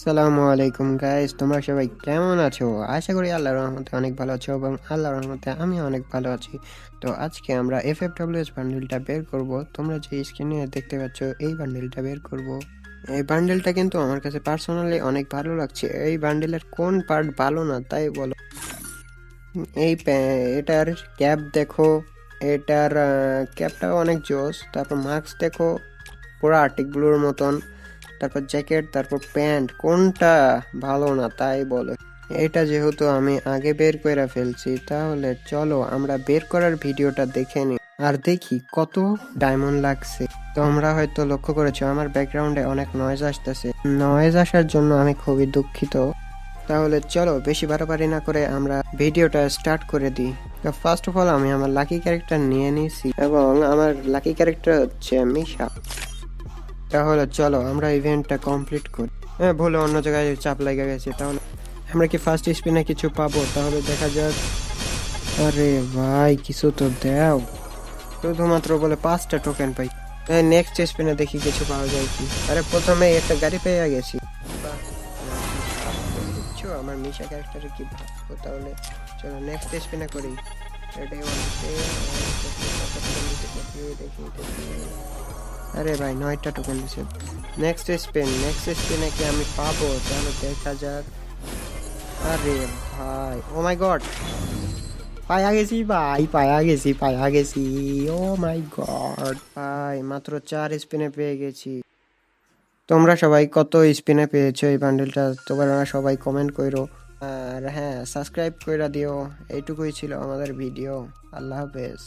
আসসালামু আলাইকুম গাইস তোমরা সবাই কেমন আছো? আশা করি আল্লাহর রহমতে অনেক ভালো আছো এবং আল্লাহর রহমতে আমি অনেক ভালো আছি। তো আজকে আমরা এফ এফ ডাব্লিউএস বান্ডেলটা বের করব। তোমরা যে স্ক্রিনে দেখতে পাচ্ছ, এই বান্ডেলটা বের করব। এই বান্ডেলটা কিন্তু আমার কাছে পার্সোনালি অনেক ভালো লাগছে। এই বান্ডেলের কোন পার্ট ভালো না, তাই বলো। এই এটার ক্যাপ দেখো, এটার ক্যাপটাও অনেক জোস। তারপর মাস্ক দেখো, পুরো আর্টিক মতন। তারপর জ্যাকেট, তারপর প্যান্ট, কোনটা ভালো না তাই বলো। এটা যেহেতু আমি আগে বের করে ফেলছি, তাহলে চলো আমরা বের করার ভিডিওটা দেখে নিই। আর দেখি কত ডায়মন্ড লাগছে। তোমরা হয়তো লক্ষ্য করেছ, আমার ব্যাকগ্রাউন্ডে অনেক নয়েজ আসতেছে। নয়েজ আসার জন্য আমি খুবই দুঃখিত। তাহলে চলো বেশি বাড়াবাড়ি না করে আমরা ভিডিওটা স্টার্ট করে দিই। ফার্স্ট অফ অল আমি আমার লাকি ক্যারেক্টার নিয়ে নিয়েছি এবং আমার লাকি ক্যারেক্টার হচ্ছে মিশা। তাহলে চলো, আমরা ইভেন্টটা কমপ্লিট করি। হ্যাঁ ভুলে অন্য জায়গায় চাপ লেগে গেছে, তাহলে আমরা কি ফার্স্ট স্পিনে কিছু পাবো? তাহলে দেখা যাক। আরে ভাই, কিছু তো দাও। শুধুমাত্র বলে পাঁচটা টোকেন পাই। হ্যাঁ নেক্সট স্পিনে দেখি কিছু পাওয়া যায় কি। আরে, প্রথমে একটা গাড়ি পেয়ে গেছি। আমার মিশা ক্যারেক্টারে কি ভাববো তাহলে চলো নেক্সট স্পিনে করি। দেখি। আরে ভাই, নয়টা টোকেন দিছে নেক্সট স্পিন নেক্সট স্পিনে কি আমি পাবো? তাহলে দেখা যাক। আরে ভাই ও মাই গড পায়া গেছি ভাই, পায়া গেছি পায়া গেছি ও মাই গড ভাই, মাত্র চার স্পিনে পেয়ে গেছি। তোমরা সবাই কত স্পিনে পেয়েছ এই বান্ডেলটা তোমরা সবাই কমেন্ট করো আর হ্যাঁ সাবস্ক্রাইব করে দিও। এইটুকুই ছিল আমাদের ভিডিও আল্লাহ হাফেজ।